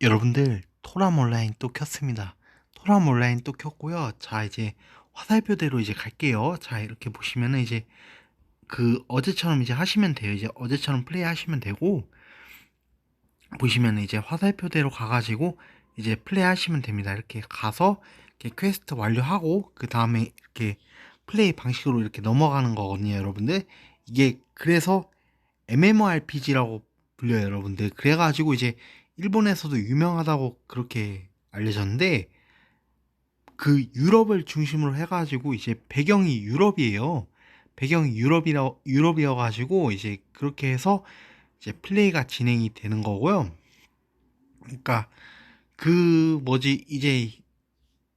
여러분들 토람 온라인 또 켰습니다. 토람 온라인 또 켰고요. 자 이제 화살표대로 이제 갈게요. 자 이렇게 보시면은 이제 그 어제처럼 이제 하시면 돼요. 이제 어제처럼 플레이 하시면 되고 보시면은 이제 화살표대로 가가지고 이제 플레이 하시면 됩니다. 이렇게 가서 이렇게 퀘스트 완료하고 그 다음에 이렇게 플레이 방식으로 이렇게 넘어가는 거거든요, 여러분들. 이게 그래서 MMORPG라고 불려요, 여러분들. 그래가지고 이제 일본에서도 유명하다고 그렇게 알려졌는데 그 유럽을 중심으로 해가지고 이제 배경이 유럽이에요. 배경이 유럽이라 유럽이어 가지고 이제 그렇게 해서 이제 플레이가 진행이 되는 거고요. 그러니까 그 뭐지 이제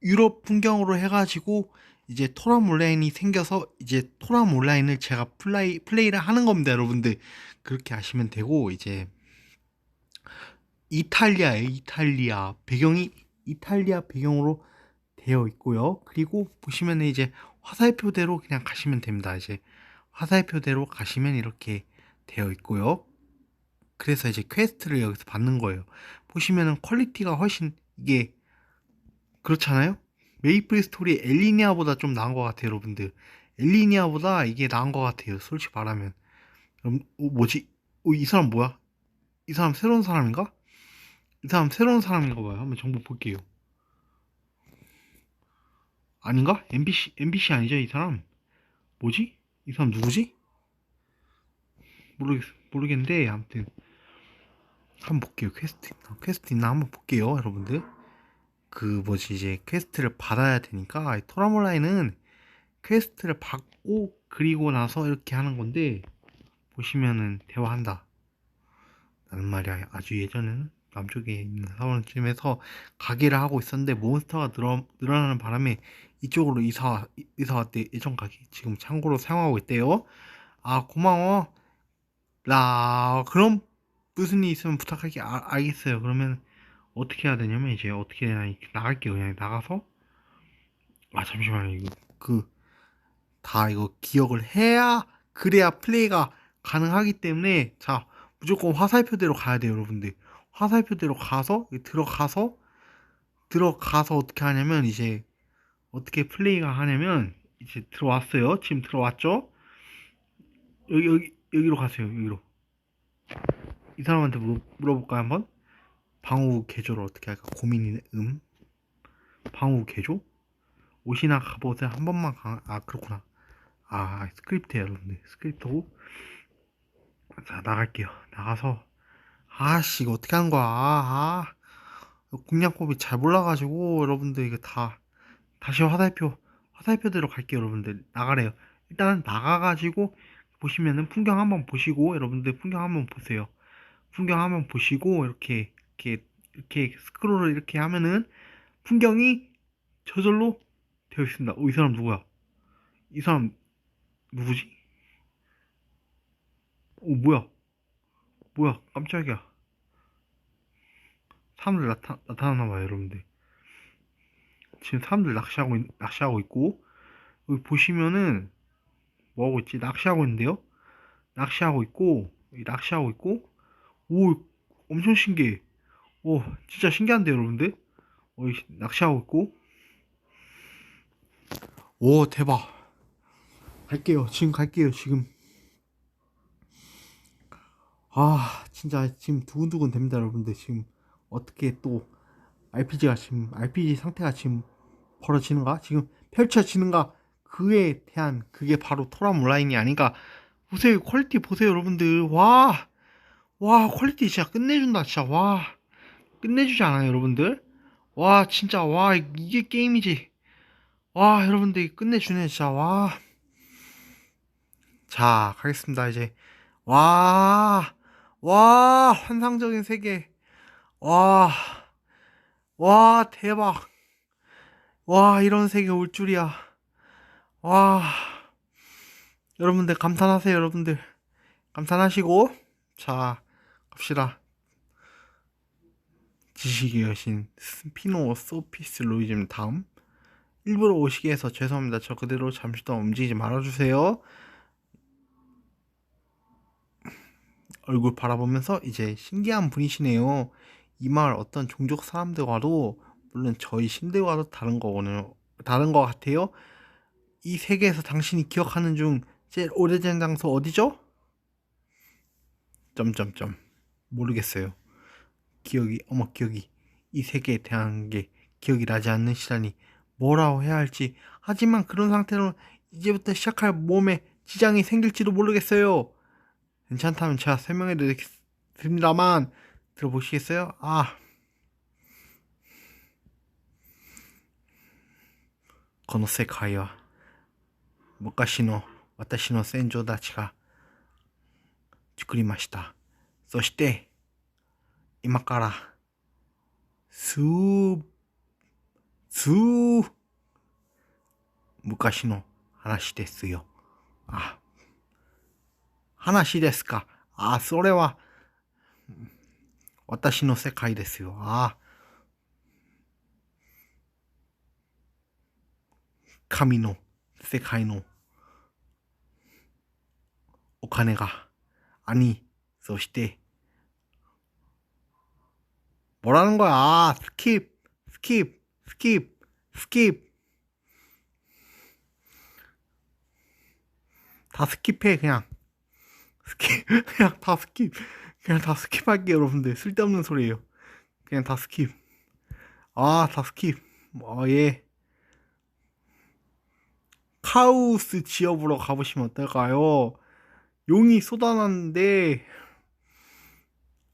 유럽 풍경으로 해가지고 이제 토람 온라인이 생겨서 이제 토람 온라인을 제가 플레이 플레이를 하는 겁니다, 여러분들. 그렇게 하시면 되고 이제 이탈리아에 이탈리아 배경이 이탈리아 배경으로 되어 있고요. 그리고 보시면 이제 화살표대로 그냥 가시면 됩니다. 이제 화살표대로 가시면 이렇게 되어 있고요. 그래서 이제 퀘스트를 여기서 받는 거예요. 보시면은 퀄리티가 훨씬 이게 그렇잖아요. 메이플 스토리 엘리니아보다 좀 나은 것 같아요, 여러분들. 엘리니아보다 이게 나은 것 같아요, 솔직히 말하면. 그럼 어, 뭐지? 어, 이 사람 뭐야? 이 사람 새로운 사람인가? 이 사람 새로운 사람인가 봐요. 한번 정보 볼게요. 아닌가? MBC, MBC 아니죠, 이 사람? 뭐지? 이 사람 누구지? 모르겠, 모르겠는데, 아무튼. 한번 볼게요. 퀘스트 있나? 퀘스트 있나? 한번 볼게요, 여러분들. 그, 뭐지, 이제 퀘스트를 받아야 되니까, 이 토라몰라인은 퀘스트를 받고, 그리고 나서 이렇게 하는 건데, 보시면은, 대화한다. 라는 말이야. 아주 예전에는 남쪽에 있는 사원쯤에서 가게를 하고 있었는데 몬스터가 늘어, 늘어나는 바람에 이쪽으로 이사 이사 왔대 예전 가게 지금 창고로 사용하고 있대요. 아 고마워. 라 그럼 무슨 일 있으면 부탁할게. 아, 알겠어요. 그러면 어떻게 해야 되냐면 이제 어떻게 되나 나갈게요. 그냥 나가서 아 잠시만요. 이거 그 다 이거 기억을 해야 그래야 플레이가 가능하기 때문에 자 무조건 화살표대로 가야 돼요, 여러분들. 화살표대로 가서 들어가서 들어가서 어떻게 하냐면 이제 어떻게 플레이가 하냐면 이제 들어왔어요. 지금 들어왔죠? 여기 여기 여기로 가세요. 여기로. 이 사람한테 물어, 물어볼까요 한번? 방우 개조를 어떻게 할까 고민이네. 음. 방우 개조? 옷이나 갑옷을 한 번만 강... 아 그렇구나. 아 스크립트야 여러분들. 스크립트고. 자 나갈게요. 나가서 아씨 이거 어떻게 하는 거야? 아, 아. 공략법이 잘 몰라가지고 여러분들 이거 다 다시 화살표 화살표대로 갈게요 여러분들. 나가래요. 일단 나가가지고 보시면은 풍경 한번 보시고 여러분들 풍경 한번 보세요. 풍경 한번 보시고 이렇게 이렇게 이렇게 스크롤을 이렇게 하면은 풍경이 저절로 되어 있습니다. 어, 이 사람 누구야? 이 사람 누구지? 오 뭐야? 뭐야? 깜짝이야 사람들 나타, 나타나나 봐요 여러분들. 지금 사람들 낚시하고 있, 낚시하고 있고 여기 보시면은 뭐 하고 있지? 낚시하고 있는데요? 낚시하고 있고 낚시하고 있고 오 엄청 신기해. 오 진짜 신기한데 여러분들? 어, 낚시하고 있고. 오 대박. 갈게요. 지금 갈게요 지금. 아 진짜 지금 두근두근 됩니다 여러분들 지금 어떻게 또 RPG가 지금 RPG 상태가 지금 벌어지는가? 지금 펼쳐지는가? 그에 대한 그게 바로 토람 온라인이 아닌가? 보세요. 퀄리티 보세요 여러분들. 와! 와 퀄리티 진짜 끝내준다 진짜. 와. 끝내주지 않아요 여러분들? 와 진짜. 와 이게 게임이지. 와 여러분들 끝내주네 진짜. 와. 자 가겠습니다 이제. 와. 와 환상적인 세계 와, 와, 대박. 와, 이런 세계 올 줄이야. 와, 여러분들 감탄하세요, 여러분들. 감탄하시고, 자, 갑시다. 지식의 여신, 스피노 소피스 로이즘 다음. 일부러 오시게 해서 죄송합니다. 저 그대로 잠시 동안 움직이지 말아주세요. 얼굴 바라보면서 이제 신기한 분이시네요. 이 마을 어떤 종족 사람들과도 물론 저희 신들과도 다른 거거든요. 다른 거 같아요. 이 세계에서 당신이 기억하는 중 제일 오래된 장소 어디죠? 점점점 모르겠어요. 기억이 어머 기억이 이 세계에 대한 게 기억이 나지 않는 시간이 뭐라고 해야 할지 하지만 그런 상태로 이제부터 시작할 몸에 지장이 생길지도 모르겠어요. 괜찮다면 제가 설명해 드리겠습니다만 들어보시겠어요? 아 この世界は昔の私の先祖たちが作りました。そして今から数数昔の話ですよ。あ、話ですか。あ、それは 私の世界ですよ。あ、神の世界のお金が아니, そして、 뭐라는 거야? 아, 스킵, 스킵, 스킵, 스킵. 다 스킵해, 그냥. 스킵, 그냥 다 스킵. 그냥 다 스킵할게요, 여러분들. 쓸데없는 소리예요. 그냥 다 스킵. 아, 다 스킵. 어, 예. 카우스 지역으로 가보시면 어떨까요? 용이 쏟아났는데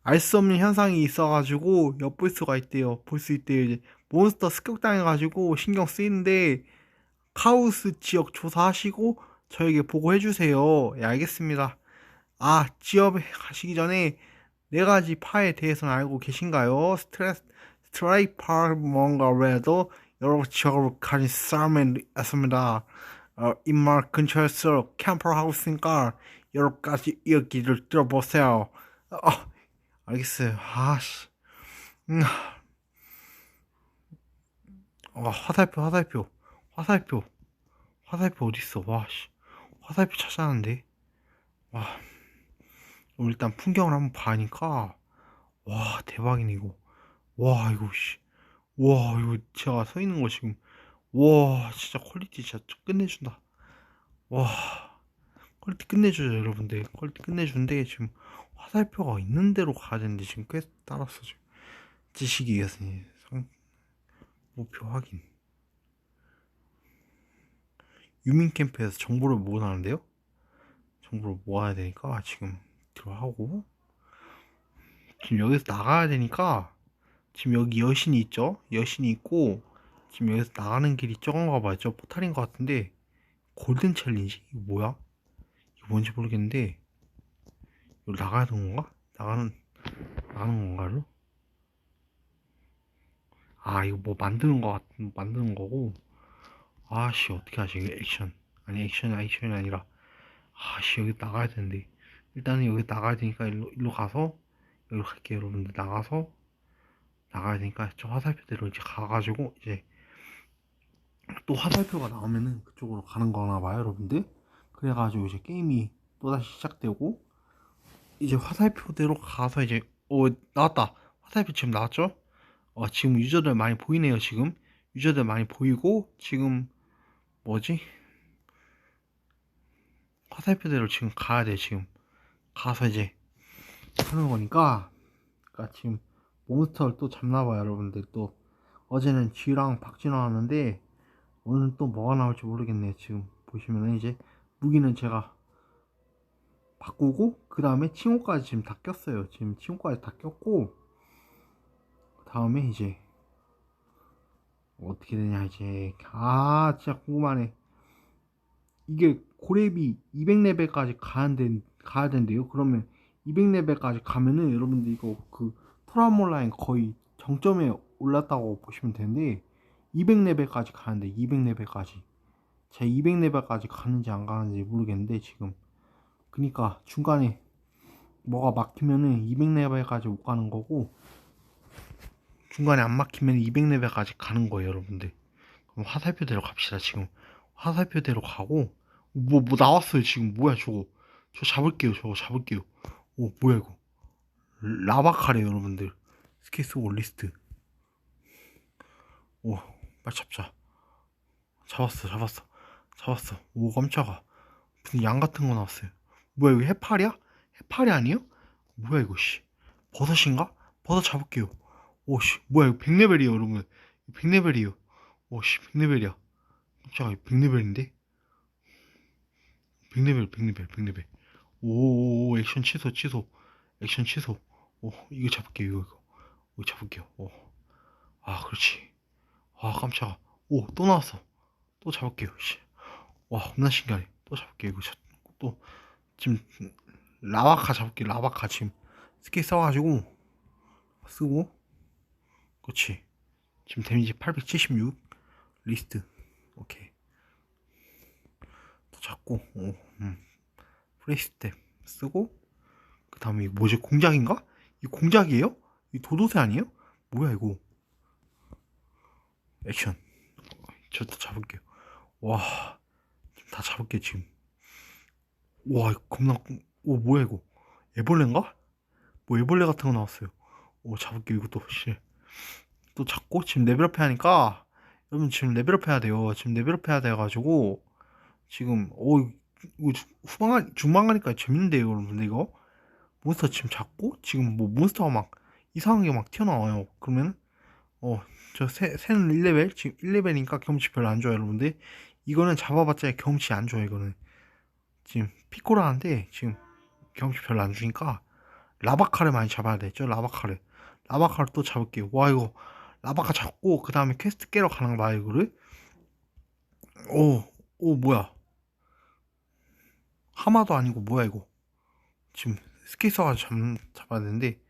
알 수 없는 현상이 있어가지고 엿볼 수가 있대요. 볼 수 있대요. 이제 몬스터 습격당해가지고 신경 쓰이는데 카우스 지역 조사하시고 저에게 보고해주세요. 예, 알겠습니다. 아, 지역에 가시기 전에 네 가지 파에 대해서는 알고 계신가요? 스트레스, 스트라이파 뭔가 외에도 여러 가진 사람이 있습니다. 어, 입마을 근처에서 캠프를 하고 있으니까 여러 가지 이야기를 들어보세요. 어, 알겠어요. 아씨. 음. 어, 화살표, 화살표, 화살표, 화살표 어딨어? 와, 씨. 화살표 찾아놨는데. 와. 어, 일단 풍경을 한번 봐니까. 와, 대박이네, 이거. 와, 이거, 씨. 와, 이거 제가 서 있는 거 지금. 와, 진짜 퀄리티 진짜 끝내준다. 와. 퀄리티 끝내줘요 여러분들 퀄리티 끝내주는데 지금 화살표가 있는 대로 가야 되는데 지금 꽤 따랐어 지금 지식이 이었으니 상... 목표 확인 유민 캠프에서 정보를 모으는데요 정보를 모아야 되니까 지금 들어가고. 지금 여기서 나가야 되니까 지금 여기 여신이 있죠? 여신이 있고 지금 여기서 나가는 길이 저건가 봐요. 저 포탈인 것 같은데 골든 챌린지? 이거 뭐야? 이거 뭔지 모르겠는데 이거 나가야 되는 건가? 나가는 나가는 건가요? 아 이거 뭐 만드는 거 같은 만드는 거고. 아씨 어떻게 하지? 이거 액션. 아니 액션이 액션이 아니라. 아씨 여기 나가야 되는데 일단은 여기 나가야 되니까 일로, 일로 가서 여기로 갈게요 여러분들. 나가서 나가야 되니까 저 화살표대로 이제 가가지고 이제 또 화살표가 나오면은 그쪽으로 가는 거나 봐요 여러분들. 그래가지고 이제 게임이 또다시 시작되고 이제 화살표대로 가서 이제 어 나왔다. 화살표 지금 나왔죠? 어 지금 유저들 많이 보이네요 지금. 유저들 많이 보이고 지금 뭐지? 화살표대로 지금 가야 돼 지금 가서 이제 하는 거니까. 그러니까 지금 몬스터를 또 잡나봐요 여러분들. 또 어제는 쥐랑 박쥐 나 왔는데 오늘은 또 뭐가 나올지 모르겠네요 지금. 보시면은 이제 무기는 제가 바꾸고 그 다음에 칭호까지 지금 다 꼈어요. 지금 칭호까지 다 꼈고 그 다음에 이제 어떻게 되냐 이제. 아 진짜 궁금하네. 이게 고렙이 200레벨까지 가야, 된, 가야 된대요. 그러면 200레벨까지 가면은 여러분들 이거 그 토라몰라인 거의 정점에 올랐다고 보시면 되는데 200레벨까지 가는데 200레벨까지. 제가 200레벨까지 가는지 안 가는지 모르겠는데 지금. 그니까 중간에 뭐가 막히면은 200레벨까지 못 가는 거고 중간에 안 막히면 200레벨까지 가는 거예요 여러분들. 그럼 화살표대로 갑시다 지금. 화살표대로 가고 뭐뭐 나왔어요 지금. 뭐야 저거 저 잡을게요 저거 잡을게요. 오 뭐야 이거? 라바카래 여러분들. 스킬 쓰고 리스트. 오 빨리 잡자. 잡았어 잡았어. 잡았어. 오 깜짝아. 무슨 양 같은 거 나왔어요. 뭐야 이거 해파리야? 해파리 아니에요? 뭐야 이거 씨. 버섯인가? 버섯 잡을게요. 오씨. 뭐야 이거 100레벨이에요 여러분. 100레벨이에요. 오씨 100레벨이야. 깜짝아 이거 100레벨인데? 100레벨 100레벨 100레벨 오 액션 취소 취소. 액션 취소. 오 이거 잡을게요 이거. 이거 이거 잡을게요. 오 아 그렇지. 아 깜짝아. 오 또 나왔어. 또 잡을게요 씨. 와 겁나 신기하네. 또 잡을게요 이거. 자- 또 지금 라바카 잡을게요 라바카 지금. 스킬 써가지고 쓰고. 그렇지. 지금 데미지 876 리스트. 오케이. 또 잡고. 오, 음. 프레스텝 쓰고 그 다음에 이거 뭐지 공작인가? 이 공작이에요? 이 도도새 아니에요? 뭐야 이거 액션 저도 잡을게요 와, 다 잡을게 지금. 와, 겁나 오 뭐야 이거? 애벌레인가? 뭐 애벌레 같은 거 나왔어요. 오 잡을게 이것도 씨. 또 잡고 지금 레벨업 해야 하니까 여러분 지금 레벨업 해야 돼요. 지금 레벨업 해야 돼 가지고 지금 오 후방 중반 가니까 재밌는데요, 여러분. 이거 몬스터 지금 잡고 지금 뭐 몬스터가 막 이상하게 막 튀어나와요. 그러면 어저 새는 1레벨? 지금 1레벨이니까 경험치 별로 안 좋아요 여러분들. 이거는 잡아봤자 경험치 안 좋아요 이거는. 지금 피코라한테 지금 경험치 별로 안 주니까 라바카를 많이 잡아야 되죠 라바카를. 라바카를 또 잡을게요. 와 이거 라바카 잡고 그 다음에 퀘스트 깨러 가는 거야 이거를. 오 오 뭐야 하마도 아니고 뭐야 이거? 지금 스킬 써가지고 잡, 잡아야 되는데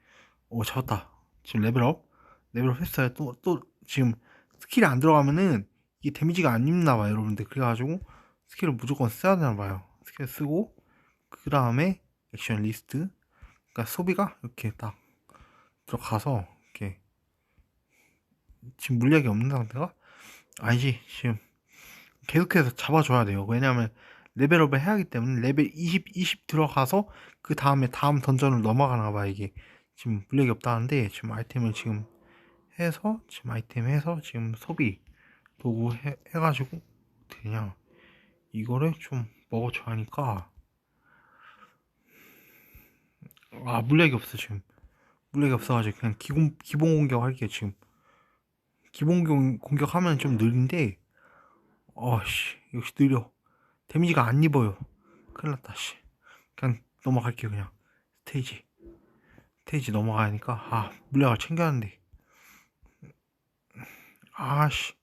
오 잡았다. 지금 레벨업. 레벨업 했어요. 또 또 지금 스킬이 안 들어가면은 이게 데미지가 안 입나 봐요 여러분들. 그래가지고 스킬을 무조건 써야 되나 봐요. 스킬 쓰고 그 다음에 액션 리스트. 그러니까 소비가 이렇게 딱 들어가서 이렇게 지금 물약이 없는 상태가 아니지 지금. 계속해서 잡아줘야 돼요. 왜냐하면 레벨업을 해야 하기 때문에 레벨 20, 20 들어가서 그 다음에 다음 던전을 넘어가나 봐 이게. 지금 물약이 없다는데 지금 아이템을 지금 해서 지금 아이템 해서 지금 소비 도구 해, 해가지고 그냥 이거를 좀 먹어줘야 하니까. 아 물약이 없어 지금. 물약이 없어가지고 그냥 기본 기본 공격 할게요 지금. 기본 공, 공격하면 좀 느린데 어씨 역시 느려 데미지가 안 입어요. 큰일 났다 씨. 그냥 넘어갈게요 그냥. 스테이지. 스테이지 넘어가니까 아 물약을 챙겨야 하는데. 아씨.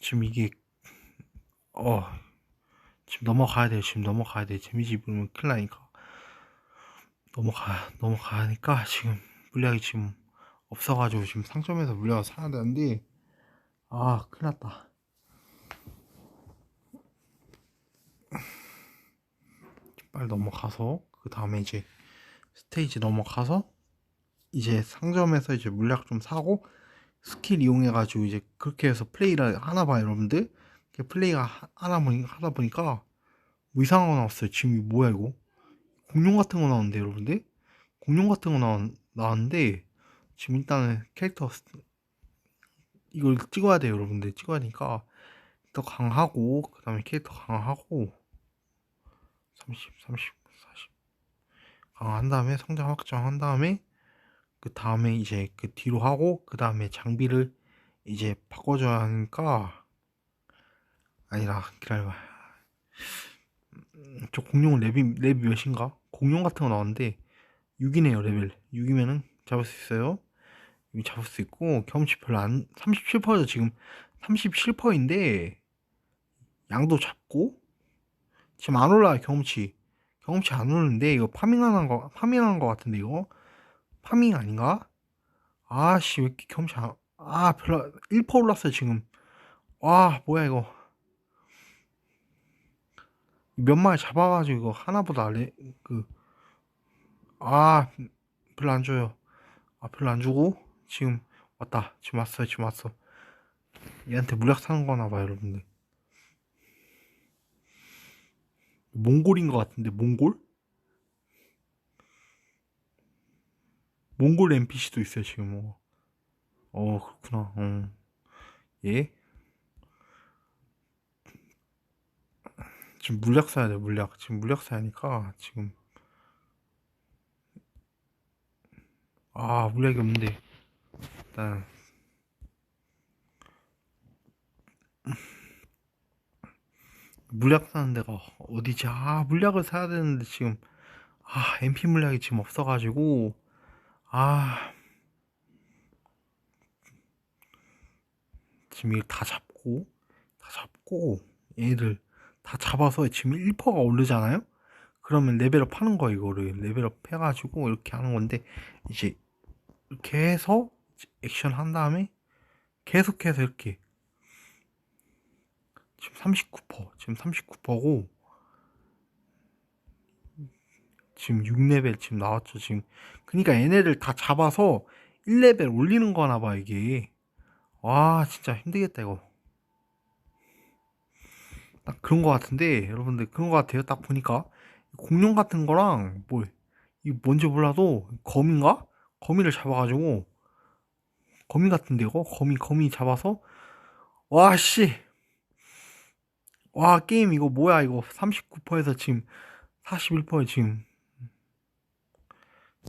지금 이게 어. 지금 넘어가야 돼 지금 넘어가야 돼 데미지 입으면 큰일 나니까. 넘어가 넘어가니까 지금 물약이 지금 없어가지고 지금 상점에서 물약을 사야 되는데 아 큰일 났다 빨리 넘어가서 그 다음에 이제 스테이지 넘어가서 이제 상점에서 이제 물약 좀 사고 스킬 이용해 가지고 이제 그렇게 해서 플레이를 하나 봐요 여러분들. 플레이가 하- 하나 보니 하다 보니까 뭐 이상한 거 나왔어요. 지금 뭐야 이거? 공룡 같은 거 나오는데 여러분들? 공룡 같은 거 나왔, 나왔는데 지금 일단은 캐릭터 스- 이걸 찍어야 돼요 여러분들. 찍어야 되니까 더 강하고 그 다음에 캐릭터 강하고 30 30 40 강한 다음에 성장 확장한 다음에 그 다음에 이제 그 뒤로 하고 그 다음에 장비를 이제 바꿔줘야 하니까 아니라 기다려봐. 음, 저 공룡은 랩이 랩이 몇인가? 공룡 같은 거 나왔는데 6이네요 레벨. 6이면은 잡을 수 있어요. 여기 잡을 수 있고 경험치 별로 안 37%죠 지금 37%인데 양도 잡고 지금 안 올라요 경험치. 경험치 안 오르는데 이거 파밍하는 거 파밍하는 거 같은데 이거? 파밍 아닌가? 아씨 왜 이렇게 경험치 안... 아 별로 1% 올랐어요 지금. 와 뭐야 이거. 몇 마리 잡아가지고 이거 하나보다 레... 그... 아 별로 안 줘요. 아 별로 안 주고? 지금 왔다. 지금 왔어요 지금 왔어. 얘한테 물약 사는 거나 봐요 여러분들 몽골인 것 같은데 몽골? 몽골 NPC도 있어요 지금 뭐. 어 그렇구나. 어. 예. 지금 물약 사야 돼 물약. 지금 물약 사야니까 지금 아 물약이 없는데 일단 물약 사는 데가 어디지? 아 물약을 사야 되는데 지금 아 MP 물약이 지금 없어가지고 아 지금 다 잡고 다 잡고 얘를 다 잡아서 지금 1퍼가 오르잖아요? 그러면 레벨업 하는 거야 이거를 레벨업 해가지고 이렇게 하는 건데 이제 이렇게 해서 액션 한 다음에 계속해서 이렇게 지금 39퍼 지금 39퍼고 지금 6레벨 지금 나왔죠 지금. 그러니까 얘네를 다 잡아서 1레벨 올리는 거나 봐 이게. 와 진짜 힘들겠다 이거. 딱 그런 거 같은데 여러분들 그런 거 같아요 딱 보니까. 공룡 같은 거랑 뭐이 뭔지 몰라도 거미인가? 거미를 잡아가지고 거미 같은데 이거? 거미 거미 잡아서. 와씨 와 게임 이거 뭐야 이거. 39%에서 지금 41%에 지금.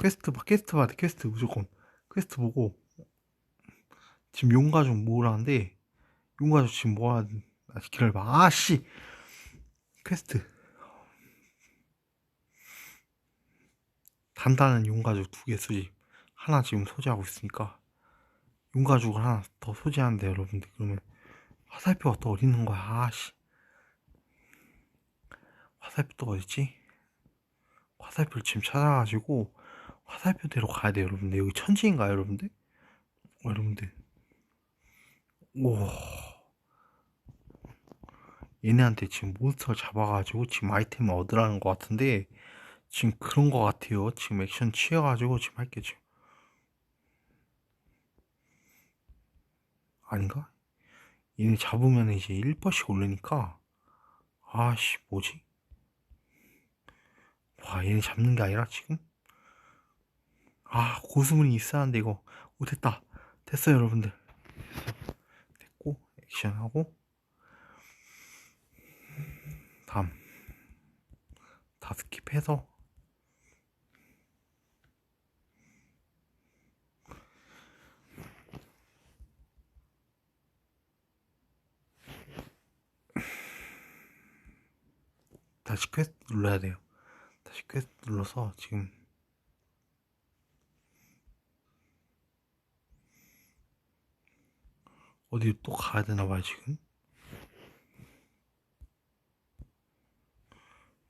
퀘스트 봐 퀘스트 봐야 돼 퀘스트 무조건. 퀘스트 보고. 지금 용가죽 모으라는데 용가죽 지금 모아야 돼. 아직 기다려봐. 아씨! 퀘스트. 단단한 용가죽 두개 수집 하나 지금 소지하고 있으니까. 용가죽을 하나 더 소지하는데 여러분들. 그러면 화살표가 또 어디 있는 거야? 아씨 화살표 또 어딨지? 화살표를 지금 찾아가지고 화살표대로 가야 돼요 여러분들. 여기 천지인가요 여러분들? 어, 여러분들. 오. 얘네한테 지금 몬스터 잡아가지고 지금 아이템을 얻으라는 것 같은데 지금 그런 것 같아요. 지금 액션 취해가지고 지금 할게 지금. 아닌가? 얘네 잡으면 이제 1%씩 오르니까. 아씨 뭐지? 와 얘네 잡는 게 아니라 지금? 아 고수문이 있어야 하는데 이거. 오 됐다. 됐어요 여러분들. 됐고 액션하고. 다음. 다 스킵해서. 다시 퀘스트 눌러야 돼요 다시 퀘스트 눌러서 지금. 어디 또 가야 되나 봐요 지금.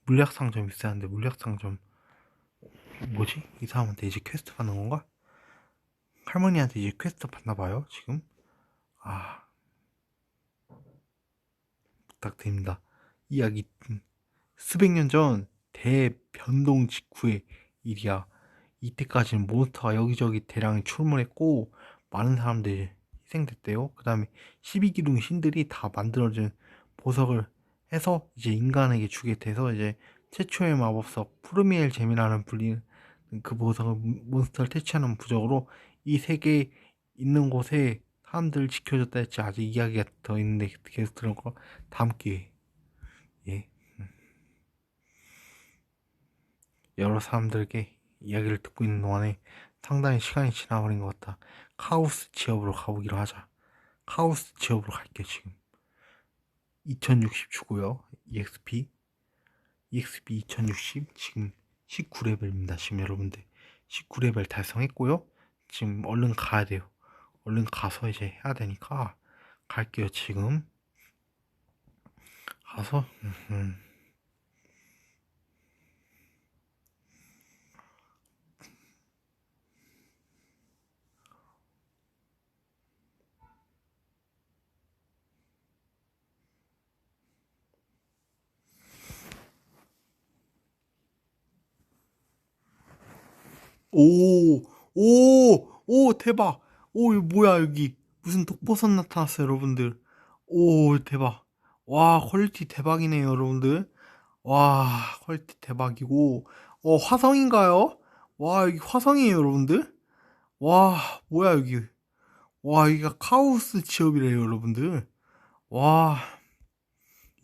물약 상점 있어야 하는데 물약 상점 뭐지? 이 사람한테 이제 퀘스트 받는 건가? 할머니한테 이제 퀘스트 받나 봐요 지금. 아. 부탁드립니다. 이야기 수백 년 전 대변동 직후의 일이야 이때까지는 몬스터가 여기저기 대량이 출몰했고 많은 사람들이 희생됐대요. 그 다음에 12기둥 신들이 다 만들어진 보석을 해서 이제 인간에게 주게 돼서 이제 최초의 마법사 푸르미엘 잼이라는 불리는 그 보석을 몬스터를 퇴치하는 부적으로 이 세계에 있는 곳에 사람들을 지켜줬다 했지 아직 이야기가 더 있는데 계속 들은 거 다음 기회에 예. 음. 여러 사람들에게 이야기를 듣고 있는 동안에 상당히 시간이 지나버린 것 같다. 카오스 지역으로 가보기로 하자. 카오스 지역으로 갈게 지금. 2060 주고요. EXP. EXP 2060 지금 19레벨입니다. 지금 여러분들 19레벨 달성했고요. 지금 얼른 가야 돼요. 얼른 가서 이제 해야 되니까 갈게요. 지금 가서 음. 오, 오, 오, 대박. 오, 이거 뭐야, 여기. 무슨 독버섯 나타났어요, 여러분들. 오, 대박. 와, 퀄리티 대박이네요, 여러분들. 와, 퀄리티 대박이고. 어, 화성인가요? 와, 여기 화성이에요, 여러분들. 와, 뭐야, 여기. 와, 여기가 카오스 지역이래요, 여러분들. 와,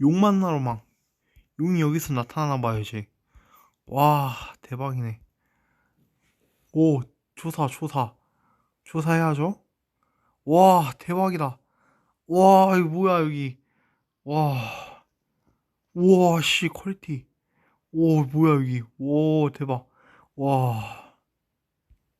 용 만나러 막, 용이 여기서 나타나나 봐요, 이제. 와, 대박이네. 오, 조사, 조사. 조사해야죠. 와, 대박이다. 와, 이거 뭐야, 여기. 와. 우와, 씨, 퀄리티. 오, 뭐야, 여기. 오, 대박. 와.